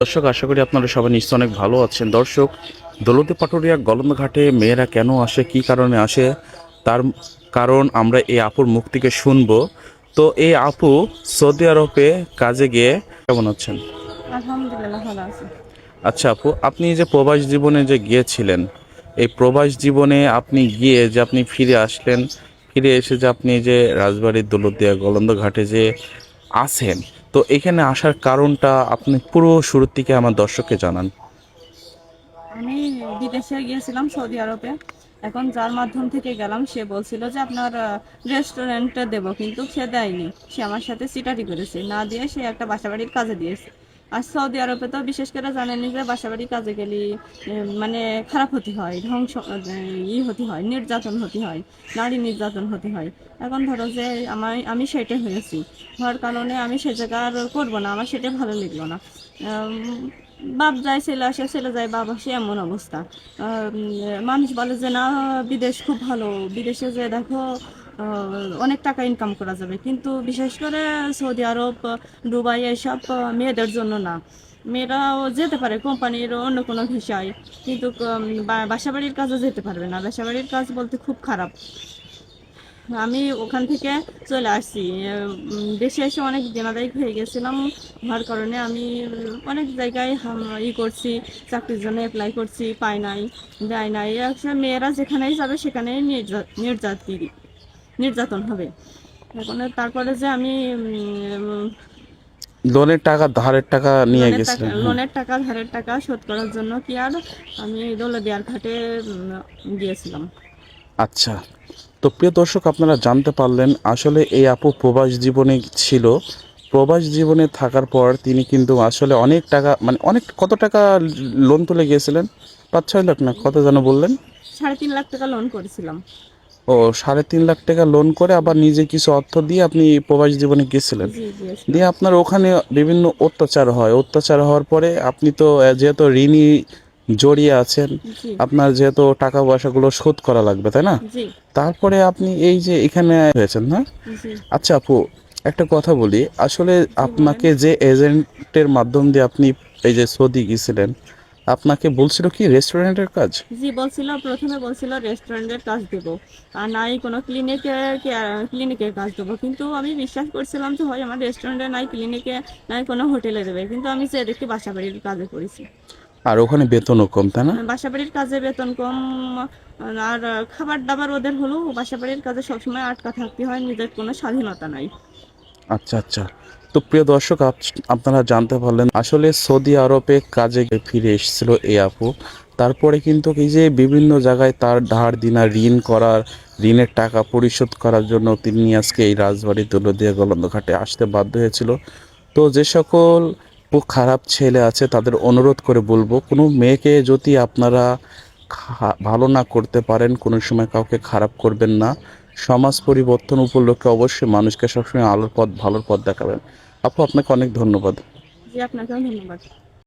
দর্শক আশা করি আপনারা সবাই নিশ্চয় অনেক ভালো আছেন। দর্শক দৌলতে পাটুরিয়া গলন্দঘাটে মেয়েরা কেন আসে কি কারণে আসে? তার কারণ আমরা এই আপুর মুখ থেকে শুনব। তো এই আপু সৌদি আরবে কাজে গিয়ে কেমন আছেন? আলহামদুলিল্লাহ ভালো আছি। আচ্ছা আপু আপনি যে প্রবাস জীবনে যে গিয়েছিলেন এই প্রবাস জীবনে আপনি গিয়ে যে আপনি ফিরে আসলেন ফিরে এসে যে আপনি যে রাজবাড়ির দৌলতদিয়া গলন্দ ঘাটে যে আছেন। তো এখানে আসার কারণটা আপনি পুরো শুরুর থেকে আমার দর্শককে জানান। আমি বিদেশে গিয়েছিলাম সৌদি আরবে। এখন যার মাধ্যম থেকে গেলাম, সে বলছিল যে আপনার রেস্টুরেন্টটা দেব, কিন্তু সে দেয়নি। সে আমার সাথে সিটারি করেছে। না দিয়ে সে একটা বাসাবাড়ির কাজে দিয়েছে। আর সৌদি আরবে তো বিশেষ করে জানেনি যে বাসাবাড়ি কাজে গেলে মানে খারাপ হতে হয়, ধ্বংস ই হতে হয়, নির্যাতন হতে হয়, নারী নির্যাতন হতে হয়। এখন ধরো যে আমার, আমি সেটে হয়েছি হওয়ার কারণে আমি সে জায়গা আর করব না, আমার সেটা ভালো লাগল না। বাপ যায়, ছেলে আসে, ছেলে যায়, বাপ আসে, এমন অবস্থা। মানুষ বলে যে না, বিদেশ খুব ভালো, বিদেশে যে দেখো অনেক টাকা ইনকাম করা যাবে। কিন্তু বিশেষ করে সৌদি আরব, দুবাই এসব মেয়েদের জন্য না। মেয়েরাও যেতে পারে, কোম্পানির অন্য কোনো ভিসায়। কিন্তু বাসাবাড়ির কাজে যেতে পারবে না। বাসাবাড়ির কাজ বলতে খুব খারাপ। আমি ওখান থেকে চলে আসছি। দেশে এসে অনেক দিনাদায়িক হয়ে গেছিলাম। হওয়ার কারণে আমি অনেক জায়গায় ই করছি, চাকরির জন্য অ্যাপ্লাই করছি, পাই নাই দেয় নাই। মেয়েরা যেখানেই যাবে, সেখানেই নির্যা- নির্যাতিত। নির্যাতন হবে। এখন তারপরে যে আমি লোনের টাকা ধারের টাকা নিয়ে টাকা- লোনের টাকা ধারের টাকা শোধ করার জন্য কি আর আমি দৌলদিয়ার ঘাটে গিয়েছিলাম। আচ্ছা। তো প্রিয় দর্শক আপনারা জানতে পারলেন আসলে এই আপু প্রবাস জীবনে ছিল। প্রবাস জীবনে থাকার পর তিনি কিন্তু আসলে অনেক টাকা মানে অনেক কত টাকা লোন তুলে গিয়েছিলেন? পাঁচ ছয় লাখ না কত যেন বললেন? সাড়ে তিন লাখ টাকা লোন করেছিলাম। ও সাড়ে তিন লাখ টাকা লোন করে আবার নিজে কিছু অর্থ দিয়ে আপনি প্রবাস জীবনে জি দিয়ে আপনার ওখানে বিভিন্ন অত্যাচার হয়। অত্যাচার হওয়ার পরে আপনি তো যেহেতু ঋণী জড়িয়ে আছেন আপনার যেহেতু টাকা পয়সাগুলো শোধ করা লাগবে তাই না? তারপরে আপনি এই যে এখানে হয়েছেন না আচ্ছা আপু একটা কথা বলি। আসলে আপনাকে যে এজেন্টের মাধ্যম দিয়ে আপনি এই যে সৌদি গিয়েছিলেন আপনাকে বলছিল কি রেস্টুরেন্টের কাজ? জি বলছিল প্রথমে বলছিল রেস্টুরেন্টের কাজ দেব। আর নাই কোনো ক্লিনিকের ক্লিনিকের কাজ দেবো। কিন্তু আমি বিশ্বাস করছিলাম যে হয় আমার রেস্টুরেন্টে নাই ক্লিনিকে নাই কোনো হোটেলে দেবে। কিন্তু আমি যে দেখি বাসা বাড়ির কাজে করেছি আর ওখানে বেতনও কম তাই না? বাসা বাড়ির কাজে বেতন কম আর খাবার দাবার ওদের হলেও বাসা বাড়ির কাজে সবসময় আটকা থাকতে হয় নিজের কোনো স্বাধীনতা নাই। আচ্ছা আচ্ছা। তো প্রিয় দর্শক আপনারা জানতে পারলেন, আসলে সৌদি আরবে কাজে ফিরে এসেছিল এই আপু। তারপরে কিন্তু এই যে বিভিন্ন জায়গায় তার ধার দিনা, ঋণ করার, ঋণের টাকা পরিশোধ করার জন্য তিনি আজকে এই রাজবাড়ি দৌলদিয়া গলন্দঘাটে আসতে বাধ্য হয়েছিল। তো যে সকল খারাপ ছেলে আছে, তাদের অনুরোধ করে বলব, কোনো মেয়েকে যদি আপনারা ভালো না করতে পারেন, কোনো সময় কাউকে খারাপ করবেন না। সমাজ পরিবর্তন উপলক্ষে অবশ্যই মানুষকে সবসময় আলোর পথ, ভালোর পথ দেখাবেন। আপু, আপনাকে অনেক ধন্যবাদ। জি, আপনাকেও ধন্যবাদ।